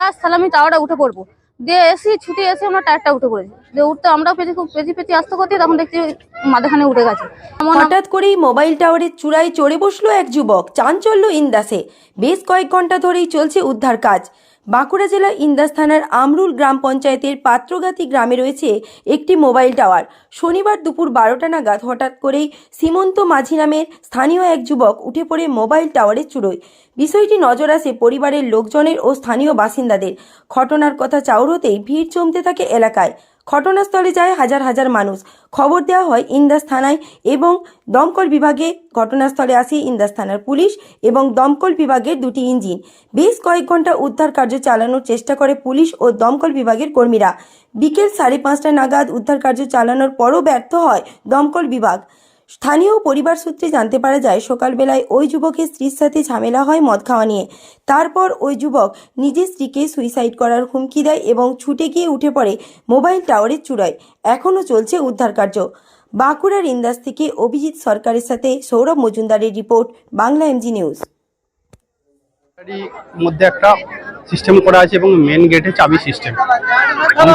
আর আমি টাওয়ারটা উঠে পড়ব। দিয়ে এসি, ছুটি এসে আমরা টায়ারটা উঠে পড়েছি। দিয়ে উঠতে আমরাও পেছি খুব পেছি পেছি আসতে করতে তখন দেখছি মাঝখানে উঠে গেছে। হঠাৎ করেই মোবাইল টাওয়ারের চূড়ায় চড়ে বসল এক যুবক, চাঞ্চল্য ইন্দাসে। বেশ কয়েক ঘণ্টা ধরেই চলছে উদ্ধার কাজ। বাঁকুড়া জেলা ইন্দাস থানার আমরুল গ্রাম পঞ্চায়েতের পাত্রগাতি গ্রামে রয়েছে একটি মোবাইল টাওয়ার। শনিবার দুপুর বারোটা নাগাদ হঠাৎ করেই সীমন্ত মাঝি নামের স্থানীয় এক যুবক উঠে পড়ে মোবাইল টাওয়ারে চুড়োয়। বিষয়টি নজর আসে পরিবারের লোকজনের ও স্থানীয় বাসিন্দাদের। ঘটনার কথা চাউর হতেই ভিড় জমতে থাকে এলাকায়। ঘটনাস্থলে যায় হাজার হাজার মানুষ। খবর দেওয়া হয় ইন্দাস থানায় এবং দমকল বিভাগে ঘটনাস্থলে আসে ইন্দাস থানার পুলিশ এবং দমকল বিভাগের দুটি ইঞ্জিন। বেশ কয়েক ঘণ্টা উদ্ধার কার্য চালানোর চেষ্টা করে পুলিশ ও দমকল বিভাগের কর্মীরা। বিকেল সাড়ে পাঁচটা নাগাদ উদ্ধার কার্য চালানোর পরও ব্যর্থ হয় দমকল বিভাগ। স্থানীয় পরিবার সূত্রে জানতে পারা যায়, সকালবেলায় ওই যুবকের স্ত্রীর সাথে ঝামেলা হয় মদ খাওয়া নিয়ে। তারপর ওই যুবক নিজের স্ত্রীকে সুইসাইড করার হুমকি দেয় এবং ছুটে গিয়ে উঠে পড়ে মোবাইল টাওয়ারের চূড়ায়। এখনও চলছে উদ্ধার কার্য। বাঁকুড়ার ইন্দাস থেকে অভিজিৎ সরকারের সাথে সৌরভ মজুমদারের রিপোর্ট, বাংলা এমজি নিউজ মধ্যে একটা সিস্টেম করা আছে এবং মেন গেটে চাবি সিস্টেম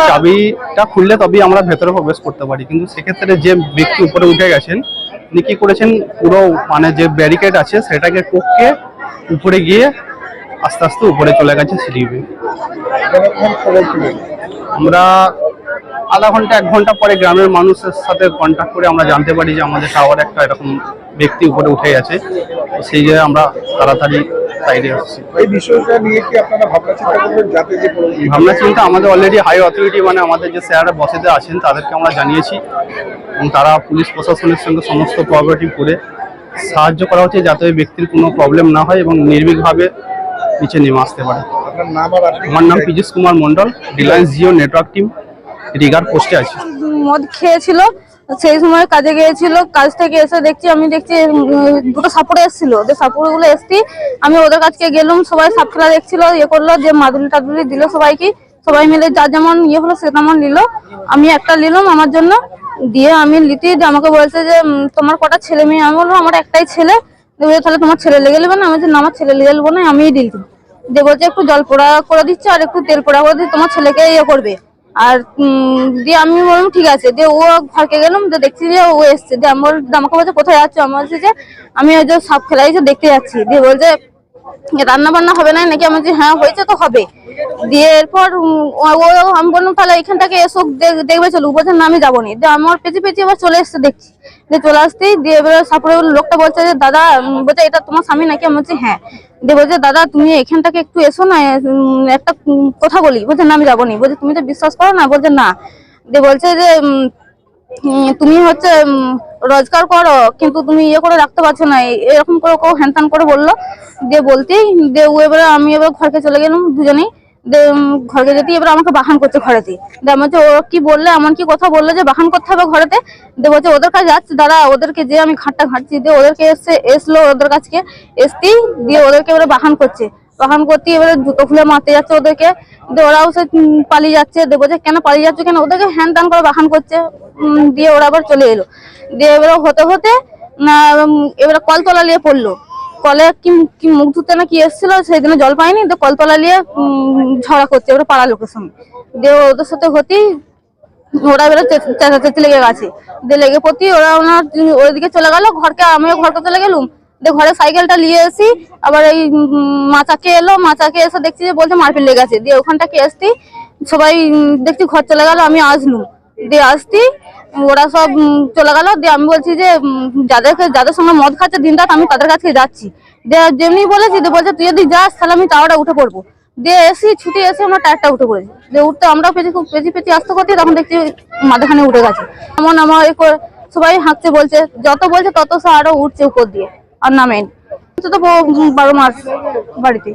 চাবিটা খুললে তবেই আমরা ভেতরে প্রবেশ করতে পারি। কিন্তু সেক্ষেত্রে যে ব্যক্তি উপরে উঠে গেছেন উনি কি করেছেন? পুরো মানে যে ব্যারিকেড আছে, সেটাকে টোককে উপরে গিয়ে আস্তে আস্তে উপরে চলে গেছে সিঁড়ি আমরা আধা ঘণ্টা, এক ঘণ্টা পরে গ্রামের মানুষের সাথে কন্ট্যাক্ট করে আমরা জানতে পারি যে আমাদের টাওয়ার একটা এরকম ব্যক্তি উপরে উঠে গেছে। সেই জায়গায় আমরা তাড়াতাড়ি সাইডে এই বিষয়টা নিয়ে কি আপনারা ভাবনা চিন্তা করবেন যাতে যে ভাবনা চিন্তা আমাদের অলরেডি হাই অথরিটি মানে আমাদের যে স্যাররা বসেতে আছেন তাদেরকে আমরা জানিয়েছি। এবং তারা পুলিশ প্রশাসনের সঙ্গে সমস্ত কোঅপারেটিভ করে সাহায্য করা হচ্ছে যাতে ওই ব্যক্তির কোনো প্রবলেম না হয় এবং নির্ভীকভাবে নিচে নেমে আসতে পারে। আমার নাম Piyush Kumar Mondal Reliance Jio network team rigger পোস্টে আছি। মদ খেয়েছিল। সেই সময় কাজে গিয়েছিল, কাজ থেকে এসে দেখছি, আমি দেখছি দুটো সাপুরে এসেছিল। যে সাপুরগুলো এসছি, আমি ওদের কাছকে গেলাম, সবাই সাপুরা দেখছিল ইয়ে করল যে মাদুলি টাদুলি দিল সবাইকে। সবাই মিলে যা যেমন ইয়ে হলো, সে তেমন নিল। আমি একটা নিলাম আমার জন্য। দিয়ে আমি লিতি, যে আমাকে বলছে যে তোমার কটা ছেলে মেয়ে? আমি বললাম, আমার একটাই ছেলে। তাহলে তোমার ছেলে লেগে নেবে না? আমি না, আমার ছেলে লেগে নেব না, আমিই দিল যে বলছে, একটু জল পোড়া করে দিচ্ছে, আর একটু তেল পোড়া করে দিচ্ছে, তোমার ছেলেকে ইয়ে করবে। আর দিয়ে আমি বললাম, ঠিক আছে। দিয়ে ও ফাঁকে গেলাম তো দেখছি যে ও এসছে। দিয়ে আমি বল আমাকে বলছে কোথায় যাচ্ছে আমার যে, আমি ওই যে সব খেলাই দেখতে যাচ্ছি। দিয়ে বলছে রান্না বান্না হবে না নাকি? আমি হ্যাঁ হয়েছে তো হবে। দিয়ে এরপর ও- আমি বললাম, তাহলে এখানটাকে এসো দেখ- দেখবে, চলো। বলছে, না, আমি যাব নি। আমার পেঁচে পেঁচে আবার চলে এসছে, দেখছি। দিয়ে চলে আসতেই, দিয়ে এবার সাপুরে লোকটা বলছে যে, দাদা বলছে, এটা তোমার স্বামী নাকি? আমি বলছি হ্যাঁ। দিয়ে বলছে, দাদা, তুমি এখানটাকে একটু এসো না একটা কথা বলি। বলছে, না, আমি যাব নি। বলছে, তুমি তো বিশ্বাস করো না? বলছে, না। দিয়ে বলছে যে তুমি হচ্ছে রোজগার করো কিন্তু তুমি ইয়ে করে রাখতে পারছ না। এরকম করে কেউ হ্যান করে বলল। দিয়ে বলতেই দিয়ে ও এবারে আমি এবার ঘরকে চলে গেলাম দুজনেই। ঘরকে যেতে এবার আমাকে বাহান করছে ঘরেতে দিয়ে বলছি, ও কি বললে? এমন কি কথা বলল যে বাহান করতে হবে ঘরেতে? দিয়ে বলছে ওদের কাছে যাচ্ছে দাঁড়া ওদেরকে যে আমি ঘাটটা ঘাটছি দিয়ে ওদেরকে এসে এসলো ওদের কাছকে এসতেই দিয়ে ওদেরকে এবারে বাহান করছে। বাহান করতে এবারে জুতো খুলে মারতে যাচ্ছে ওদেরকে। ওরাও সে পালিয়ে যাচ্ছে। দিয়ে বলছে কেন পালিয়ে যাচ্ছে কেন? ওদেরকে হ্যান ত্যান করে বাহান করছে। দিয়ে ওরা আবার চলে এলো। দিয়ে এবারে হতে হতে এবারে কলতলা নিয়ে পড়ল। কলে কি মুখ ধুতে না কি এসেছিল সেই দিনে জল পায়নি। তো কলতলা নিয়ে ঝগড়া করছে এবারে পাড়া লোকের সঙ্গে। দিয়ে ওদের সাথে হতেই ওরা এবারে চে- চেঁচাচেঁচি লেগে গেছে। দিয়ে লেগে পড়তেই ওরা ওনার ওইদিকে চলে গেল। ঘরকে আমিও ঘরকে চলে গেলুম। দিয়ে ঘরে সাইকেলটা নিয়ে এসি, আবার এই মাচাকে এলো, মাচাকে এসে দেখছি যে বলছে মারপিট লেগে গেছে। দিয়ে ওখানটাকে এসতি সবাই দেখছি ঘর চলে গেল, আমি আসলুম দিয়ে আসতি ওরা সব চলে গেল। দিয়ে আমি বলছি যে যাদেরকে, যাদের সঙ্গে মদ খাচ্ছে দিন রাত, আমি তাদের কাছে যাচ্ছি। দিয়ে যেমনি বলেছি, দিয়ে বলছে, তুই যদি যাস, তাহলে আমি টাওয়ারটা উঠে পড়ব। দিয়ে এসি, ছুটি এসে আমরা টায়ারটা উঠে পড়েছি। দিয়ে উঠতে আমরাও পেছি খুব পেছি পেছি আসতে করতে, তখন দেখছি মাথাখানে উঠে গেছে। এমন আমার সবাই হাঁকছে, বলছে, যত বলছে, তত সে আরও উঠছে উপর দিয়ে। আর নামেন তো বারো মাস বাড়িতে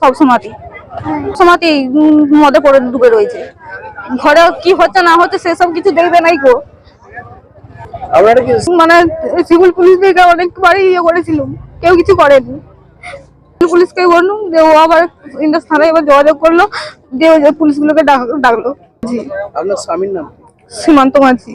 সব সময়তেই সময়তেই মদে পড়ে ডুবে রয়েছে। ঘরে কি হচ্ছে না হচ্ছে সেসব কিছু দেখবে নাই গো। মানে সিভিল পুলিশ থেকে অনেকবারই ইয়ে করেছিলাম। কেউ কিছু করেনি। পুলিশকে বললাম যে ও আবার ইন্দাস থানায় এবার যোগাযোগ করল দিয়ে পুলিশগুলোকে ডাক- ডাকলো। জি। আপনার স্বামীর নাম সীমান্ত মাঝি।